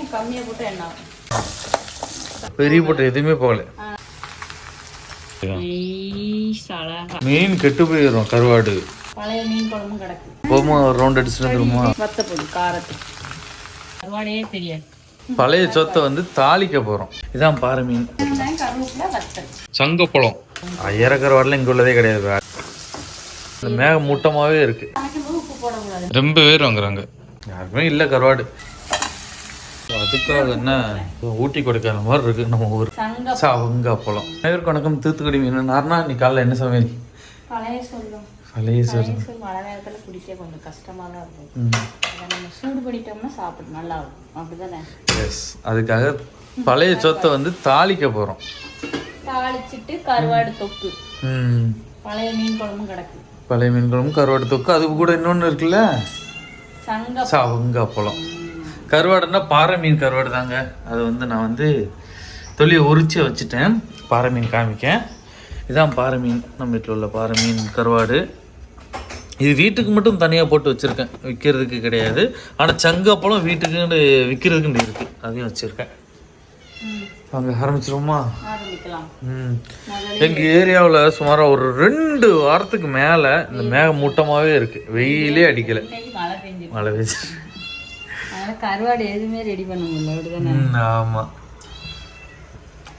கம்மியாக போட்டு என்ன ஆகும்? பெரிய போட்டு எதுவுமே போகல. மீன் கெட்டு போயிடும் கருவாடு. பழைய மீன் குழம்பும் கிடக்கு. போமா ஒரு ரவுண்ட் அடிச்சுட்டு வந்துருமா? வத்தப்பொடி காரத்துக்கு கருவாடே தெரியாது. பழைய சொத்தை வந்து தாளிக்க போறோம். இதான் பாறை மீன். சங்கப்பழம். ஐயர கருவாடுல இங்க உள்ளதே கிடையாது. இந்த மேக மூட்டமாவே இருக்கு. ரொம்ப பேர் வாங்குறாங்க. யாருமே இல்லை கருவாடு. அதுக்காக என்ன? ஊட்டி கொடுக்காத மாதிரி இருக்கு நம்ம ஊர். சங்க சவங்கப்பழம். நேருக்கு வணக்கம் தூத்துக்குடி மீன். நார்னா நீ காலைல என்ன சமையல்? பழைய சொல்லும். பழைய சோறு பழைய சொல் மழை நேரத்தில் குடிக்க கொஞ்சம் கஷ்டமாக தான் இருக்கும். நம்ம சூடு பண்ணிட்டோம்னா சாப்பிட நல்லா இருக்கும். அப்படிதானே? எஸ் அதுக்காக பழைய சொத்தை வந்து தாளிக்க போகிறோம் தாளிச்சிட்டு கருவாடு தொக்கு. பழைய மீன் குழம்பும் கிடக்கு. பழைய மீன் குழம்பு கருவாடு தொக்கு அது கூட இன்னொன்று இருக்குல்ல? சங்க சவங்கப்பழம். கருவாடுன்னா பாறை மீன் கருவாடு தாங்க அது வந்து நான் வந்து தொழியை உரிச்சு வச்சுட்டேன். பாறை மீன் காமிக்கேன். இதான் பாறை மீன். நம்ம வீட்டில் உள்ள பாறை மீன் கருவாடு. இது வீட்டுக்கு மட்டும் தனியாக போட்டு வச்சுருக்கேன். விற்கிறதுக்கு கிடையாது. ஆனால் சங்கப்பழம் வீட்டுக்கு விற்கிறதுக்குன்னு இருக்குது அதையும் வச்சுருக்கேன். அங்கே ஆரம்பிச்சிருவோமா? ம். எங்கள் ஏரியாவில் சுமாராக ஒரு ரெண்டு வாரத்துக்கு மேலே இந்த மேக மூட்டமாகவே இருக்குது வெயிலே அடிக்கலை. மழை அதனால கருவாடு எதுவுமே ரெடி பண்ண முடியல அப்படிதானே? ம், ஆமா.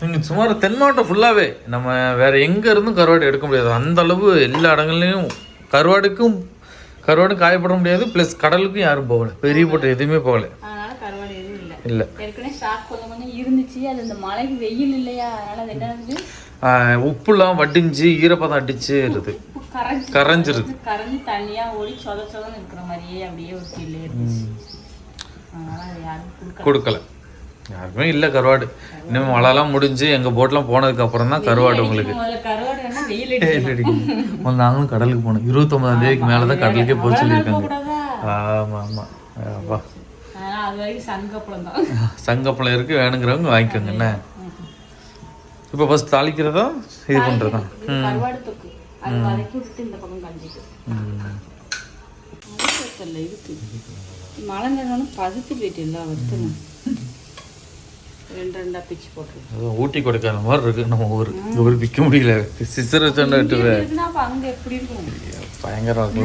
நீங்க சுமார் தென் மாவட்டம் ஃபுல்லாவே நம்ம வேற எங்க இருந்தும் கருவாடு எடுக்க முடியாது. அந்த அளவு எல்லா இடங்கள்லயும் கருவாடுக்கும் கருவாடும் காயப்பட முடியாது. ப்ளஸ் கடலுக்கும் யாரும் போகல. பெரிய போட்டு எதுவுமே போகல. கருவாடு இல்லை. இருந்துச்சு. அது இந்த மழைக்கு வெயில் இல்லையா? அதனால என்ன உப்புலாம் வடிஞ்சு ஈரப்பதம் அடிச்சு இருது கரைஞ்சிருது. கரைஞ்சி தண்ணியா ஓடி சொத சொதன்னு இருக்கிற மாதிரியே அப்படியே ஒரு ஃபீல் இருந்துச்சு அதனால அது யாரும் கொடுக்க கொடுக்கல. யாருமே இல்லை கருவாடு. இன்னும் மழைலாம் முடிஞ்சு எங்க போட்லாம் போனதுக்கு அப்புறம் தான் கருவாடு உங்களுக்கு. வெயில் நாங்களும் கடலுக்கு போனோம். இருபத்தொன்பதாம் தேதிக்கு மேலே தான் கடலுக்கே போக சொல்லியிருக்காங்க. ஆமா ஆமா. வரைக்கும் சங்கப்பழம் இருக்கு வேணுங்கிறவங்க வாங்கிக்கோங்க. என்ன? இப்போ ஃபர்ஸ்ட் தாளிக்கிறதா? இது பண்ணுறதா இது தெரியல இருக்கு. மழை நேரம் பதுத்து போயிட்டு இல்லை வத்தணும் ரெண்டு ரெண்டா பிச்சு போட்டுருவோம் ஊட்டி கொடுக்காத மாதிரி இருக்கு நம்ம ஊர். விற்க முடியல. சிசர் வச்சோன்னு அங்க எப்படி இருக்கும்? பயங்கரம்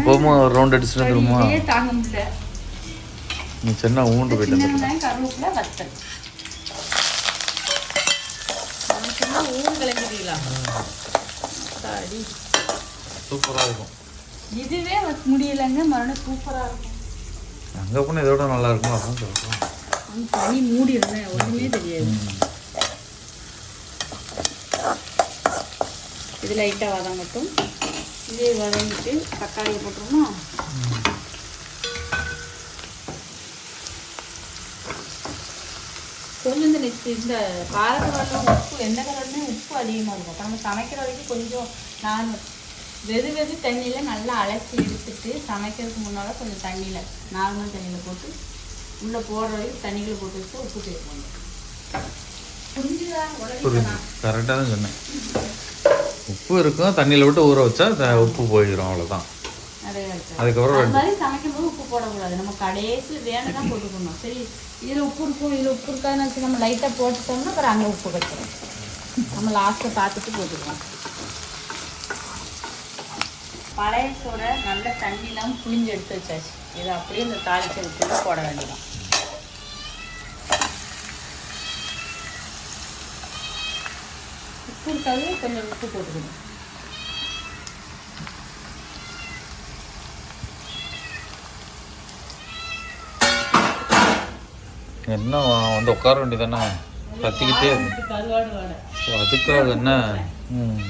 ஒரு ரவுண்ட் அடிச்சுட்டு வந்துருமா? தாங்க முடியல. நீ சின்ன ஊண்டு போயிட்டு கருவேப்பிலை வத்தல் ஊன் சாடி சூப்பராக இருக்கும். இதுவே முடியலைங்க மறுபடியும் சூப்பரா இருக்கும். அங்கே போனால் இதோட நல்லா இருக்கும் அந்த தனி மூடி இருந்தேன் ஒண்ணுமே தெரியாது. இது லைட்டாக வதங்கட்டும் இதே வதங்கிட்டு தக்காளியை போட்டுருமா? கொஞ்சம் இந்த காரக்கடலில் உப்பு எந்த கடலுமே உப்பு அதிகமாக இருக்கும். நம்ம சமைக்கிற வரைக்கும் கொஞ்சம் நான் வெது வெது தண்ணியில் நல்லா அலசி எடுத்துட்டு சமைக்கிறதுக்கு முன்னால் கொஞ்சம் தண்ணியில் நார்மல் தண்ணியில் போட்டு உள்ளே போடுற வரைக்கும் தண்ணிக்குள்ள போட்டு வச்சு உப்பு சேர்க்கணும் புரிஞ்சுதா? கரெக்டாக தான் சொன்னேன். உப்பு இருக்கும் தண்ணியில் விட்டு ஊற வச்சா உப்பு போயிடும் அவ்வளோதான் அதுக்கப்புறம் அது மாதிரி சமைக்கும்போது உப்பு போடக்கூடாது. நம்ம கடைசியில் வேணும்னா போட்டுக்கணும். சரி இதில் உப்பு இருக்கும் இதில் உப்பு இருக்காதுன்னு வச்சு நம்ம லைட்டாக போட்டுட்டோம்னா அப்புறம் அங்கே உப்பு கட்டுறோம். நம்ம லாஸ்ட்டை பார்த்துட்டு போட்டுக்கலாம். பழைய சோடை நல்ல தண்ணிலாம் புளிஞ்சு எடுத்து வச்சாச்சு. இதை அப்படியே இந்த தாளிச்சதுக்குள்ள போட வேண்டியதான் உப்பு இருக்காது கொஞ்சம் உப்பு போட்டுக்கணும். என்ன வந்து உட்கார வேண்டியதானே கத்திக்கிட்டே அதுக்காக என்ன? ம்.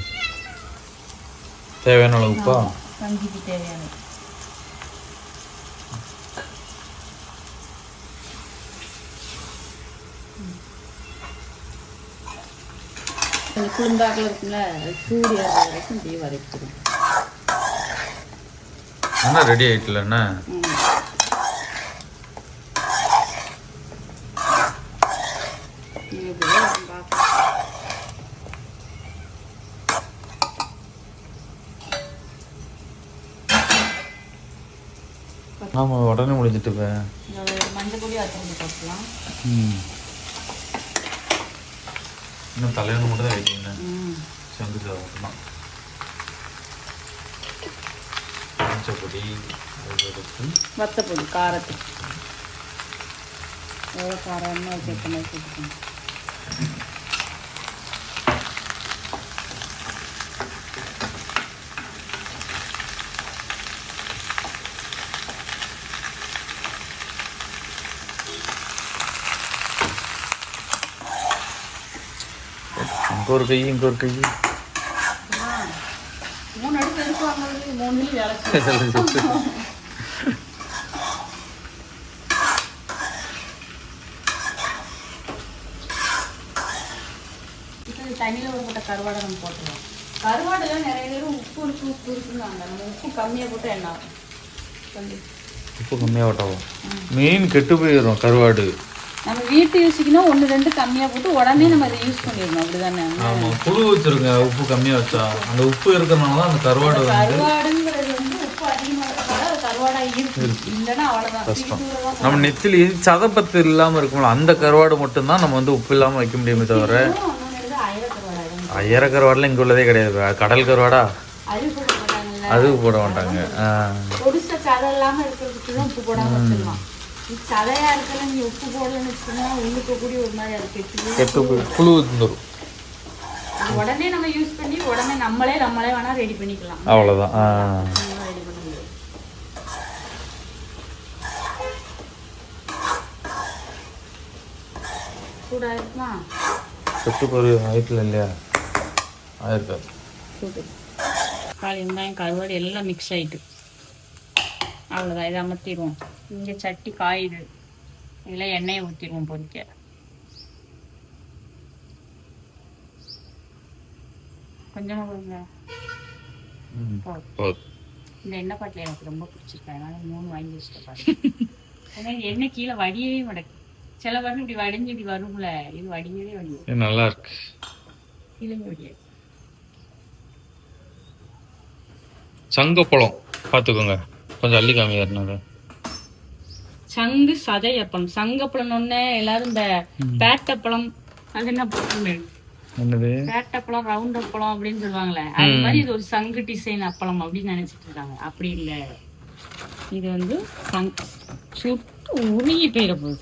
தேவையான அளவு உப்பா கஞ்சிக்கு தேவையான. குளிர்ந்தாக்கில் இருக்குல்ல ஏறுற வரைக்கும் இப்படியே வதக்கிடும் என்ன ரெடி ஆயிட்டல ஆமாம் உடனே முடிஞ்சிட்டு இப்போ. மஞ்சள் பொடி போட்டுக்கலாம். ம். இன்னும் தலைவன் மட்டும் தான் வைக்கீங்க ம். சங்கு சாதம் தான் மஞ்சப்பொடி அதுக்கடுத்து வத்தப்பொடி காரத்துக்கு. எவ்வளோ மாதிரி போட்டுக்கணும் அங்கே ஒரு கை இங்கே ஒரு கை தண்ணியில் ஊறப்பட்ட கருவாடை நம்ம போட்டுருவோம் கருவாடுல நிறைய பேர் உப்பு இருக்கு உப்பு இருக்குன்னாங்க நம்ம உப்பு கம்மியாக போட்டால் என்ன? உப்பு கம்மியாக ஓட்டாவும் மீன் கெட்டு போயிடும் கருவாடு. நம்ம வீட்டு யூஸுக்குன்னா ஒன்று ரெண்டு கம்மியாக போட்டு உடனே நம்ம அதை யூஸ் பண்ணிடணும். அப்படிதானே? ஆமாம் புழு வச்சிருங்க உப்பு கம்மியாக வச்சா. அந்த உப்பு இருக்கிறனால தான் அந்த கருவாடு வந்து கருவாடுங்கிறது வந்து உப்பு அதிகமாக இருக்கிறதால கருவாடாக இருக்கு. இல்லைன்னா அவ்வளோதான் தூரம் நம்ம நெத்திலி சதப்பத்து இல்லாமல் இருக்கும்ல அந்த கருவாடு மட்டும்தான் நம்ம வந்து உப்பு இல்லாமல் வைக்க முடியுமே தவிர ஐயர கருவாடுலாம் இங்கே உள்ளதே கிடையாது. கடல் கருவாடா? அது போட மாட்டாங்க. உப்பு போடாமல் சதையாக இருக்கிற நீ உப்பு போடலன்னு வச்சுக்கோங்க உள்ளுக்கு கூடி ஒரு மாதிரி அது கெட்டு கெட்டு போய் புழு வந்துடும் உடனே நம்ம யூஸ் பண்ணி உடனே நம்மளே நம்மளே வேணா ரெடி பண்ணிக்கலாம். அவ்வளோதான். ரெடி பண்ண முடியாது. சூடாக இருக்குமா? கெட்டு போய் ஆயிட்டில் இல்லையா? ஆயிருக்காது சூடு. தக்காளி வெங்காயம் கருவாடு எல்லாம் மிக்ஸ் ஆயிட்டு. அவ்வளோதான் இதை அமர்த்திடுவோம். இங்கே சட்டி காயுது. இதில் எண்ணெயை ஊற்றிடுவோம் பொரிக்க கொஞ்சமாக கொடுங்க. இந்த எண்ணெய் பாட்டில் எனக்கு ரொம்ப பிடிச்சிருக்கு. அதனால மூணு வாங்கி வச்சுட்டு பாருங்க. ஏன்னா எண்ணெய் கீழே வடியவே மாட்டேங்குது. சில வாரம் இப்படி வடிஞ்சு இப்படி வரும்ல. இது வடியவே வடியும் நல்லா இருக்கு கீழே வடியாது. சங்கப்பழம் பார்த்துக்கோங்க. கொஞ்சம் அள்ளி காமியாருனாங்க சங்கு சதை அப்பளம் சங்கப்பழம் ஒண்ணு எல்லாரும் இந்த பேட்டப்பழம் அது என்ன என்னது? பேட்டப்பழம் ரவுண்ட் அப்பளம் அப்படின்னு சொல்லுவாங்கல்ல அது மாதிரி இது ஒரு சங்கு டிசைன் அப்பளம் அப்படின்னு நினைச்சிட்டு இருக்காங்க. அப்படி இல்ல. இது வந்து சங் சுட்டு உருகி போயிட போகுது.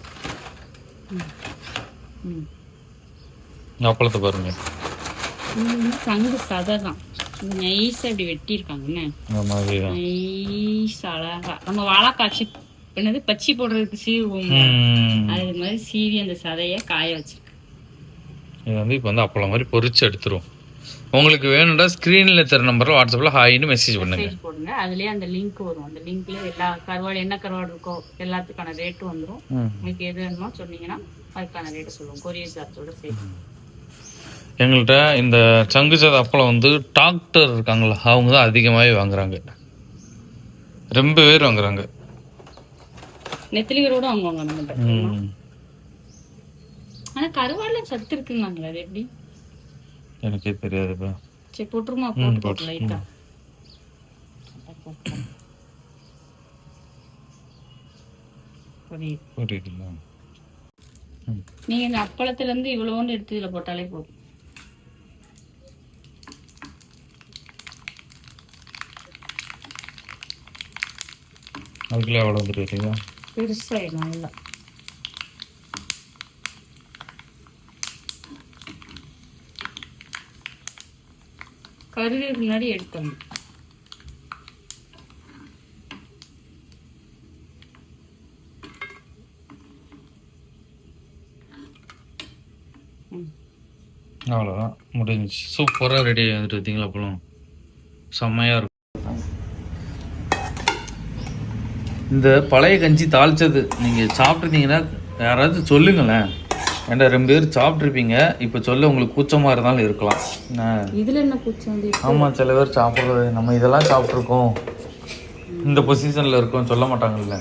அப்பளத்தை பாருங்க. சங்கு சதை தான். நைஸா இப்படி வெட்டியிருக்காங்க. என்ன? நைஸ் அழகா. நம்ம வாழைக்காய் என்னது? பச்சி போடுறதுக்கு சீவுவோம். அது மாதிரி சீவி அந்த சதையை காய வச்சிருக்கு இது வந்து இப்போ வந்து அப்பளம் மாதிரி பொரிச்சு எடுத்துரும் உங்களுக்கு வேணும்டா ஸ்க்ரீனில் தர நம்பரில் வாட்ஸ்அப்பில் ஹாய்னு மெசேஜ் பண்ணுங்க. போடுங்க. அதுலயே அந்த லிங்க் வரும். அந்த லிங்க்ல எல்லா கருவாடு என்ன கருவாடு இருக்கோ எல்லாத்துக்கான ரேட்டும் வந்துரும். ம். உங்களுக்கு எது வேணுமோ சொன்னீங்கன்னா அதுக்கான ரேட்டு சொல்லுவோம். கொரியர் சார்ஜோட சேர்த்து. எங்கள்கிட்ட இந்த சங்கு சத அப்பளம் வந்து டாக்டர் இருக்காங்களா அவங்க தான் அதிகமாகவே வாங்குறாங்க. ரொம்ப பேர் வாங்குறாங்க. நெத்திலிகரோட வாங்குவாங்க நம்ம. ஆனா கருவாடுல சத்து இருக்குன்னாங்களே அது எப்படி? எனக்கே தெரியாதுப்பா. சரி போட்டுருமா? போட்டு போட்டு, லைட்டா புரியுது. நீங்க இந்த அப்பளத்துல இருந்து இவ்வளோன்னு எடுத்து இதுல போட்டாலே போதும். அதுக்குள்ளே எவ்வளோ வந்துட்டு இருக்கீங்க பெருசாயிடும் நல்லா கருவி முன்னாடி எடுக்கணும் அவ்வளோதான் முடிஞ்சிச்சு சூப்பராக ரெடி வந்துட்டு பார்த்தீங்களா அப்பளம் செம்மையாக இருக்கும் இந்த பழைய கஞ்சி தாளிச்சது. நீங்கள் சாப்பிட்ருந்தீங்கன்னா யாராவது சொல்லுங்களேன். ஏன்டா ரெண்டு பேர் சாப்பிட்ருப்பீங்க இப்போ சொல்ல உங்களுக்கு கூச்சமாக இருந்தாலும் இருக்கலாம். இதுல என்ன வந்து ஆமாம் சில பேர் சாப்பிட்றது. நம்ம இதெல்லாம் சாப்பிட்ருக்கோம் இந்த பொசிஷனில் இருக்கோம் சொல்ல மாட்டாங்கல்ல.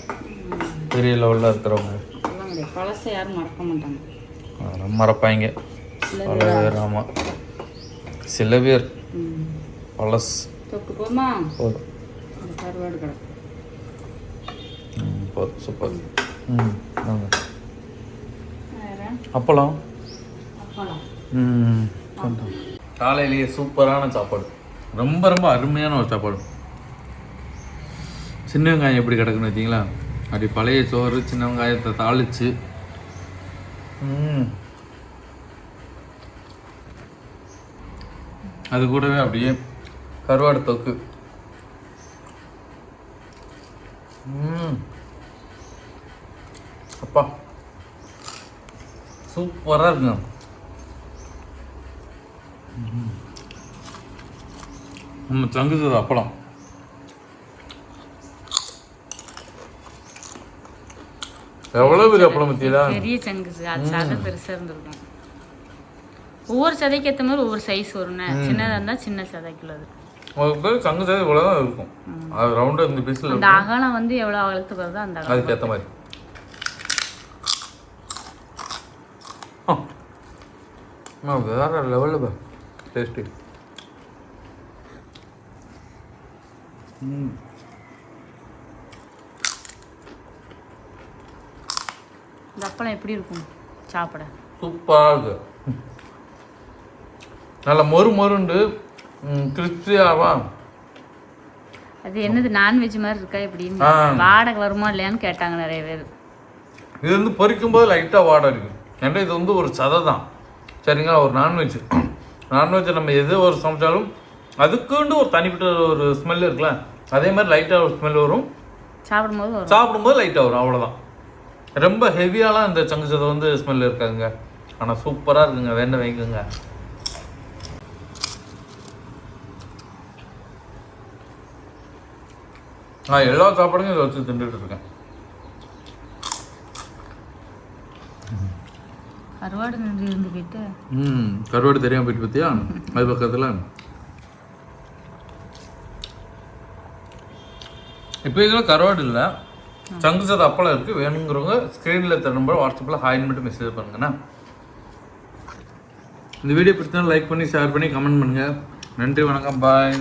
பெரிய லெவலில் இருக்கிறவங்க. பழசை யாரும் மறக்க மாட்டாங்க. மறப்பாங்க. சில பல பேர்? ஆமாம் சில பேர். போமா போதும். அந்த கருவாடு கிடக்கு போதும் சூப்பர். ம் வாங்க. அப்பளம்? அப்பளம். ம் காலையிலேயே சூப்பரான சாப்பாடு. ரொம்ப ரொம்ப அருமையான ஒரு சாப்பாடு. சின்ன வெங்காயம் எப்படி கிடக்குன்னு வச்சிங்களா? அப்படி பழைய சோறு சின்ன வெங்காயத்தை தாளிச்சு. ம். அது கூடவே அப்படியே கருவாடு தொக்கு. ம். அப்பா சூப்பராக இருக்குங்க. நம்ம தங்குது அப்பளம். எவ்வளோ பெரிய அப்பளம் பத்தியதா பெரிய சங்கு அது சதை பெருசா இருந்திருக்கும். ஒவ்வொரு சதைக்கு ஏற்ற மாதிரி ஒவ்வொரு சைஸ் வரும்ண்ணே சின்னதா இருந்தா சின்ன சதைக்குள்ள அது. உங்களுக்கு சங்கு சார் இவ்வளோ தான் இருக்கும் அது ரவுண்டாக இந்த பீஸில் அந்த அகலம் வந்து எவ்வளவு அகலத்துக்கு வருதோ அந்த ஏற்ற மாதிரி. வேற லெவலில் டேஸ்டி ம். இந்த அப்பளம் எப்படி இருக்கும்? சாப்பிட. சூப்பராக. இருக்கு நல்ல மொறு மொருண்டு கிறிஸ்பியாவா அது என்னது நான்வெஜ் மாதிரி இருக்கா எப்படின்னு? ஆ. வாடகை வருமா இல்லையான்னு கேட்டாங்க நிறைய பேர். இது வந்து பொரிக்கும் போது லைட்டாக வாடை இருக்கு. ஏன்னா இது வந்து ஒரு சதை தான். சரிங்களா? ஒரு நான்வெஜ் நான்வெஜ் நம்ம எது ஒரு சமைச்சாலும் அதுக்குண்டு ஒரு தனிப்பட்ட ஒரு ஸ்மெல் இருக்குல்ல? அதே மாதிரி லைட்டாக ஒரு ஸ்மெல் வரும். சாப்பிடும்போது சாப்பிடும்போது லைட்டாக வரும் அவ்வளோதான் ரொம்ப ஹெவியாலாம் இந்த சங்கு சதை வந்து ஸ்மெல் இருக்காதுங்க. ஆனால் சூப்பராக இருக்குங்க. வேண்ட வைக்குங்க நான் எல்லா சாப்பாடையும் இதை வச்சு தின்றுட்டு இருக்கேன். கருவாடு நின்று இருந்து போயிட்டு. ம் கருவாடு தெரியாம போயிட்டு பார்த்தியா? அது பக்கத்தில். இப்போ இதில் கருவாடு இல்லை. சங்கு சத அப்பளம் இருக்குது வேணுங்கிறவங்க ஸ்க்ரீனில் தரும்போது வாட்ஸ்அப்பில் ஹாய்னு மட்டும் மெசேஜ் பண்ணுங்கண்ணா இந்த வீடியோ பிடிச்சா லைக் பண்ணி ஷேர் பண்ணி கமெண்ட் பண்ணுங்கள் நன்றி வணக்கம் பாய்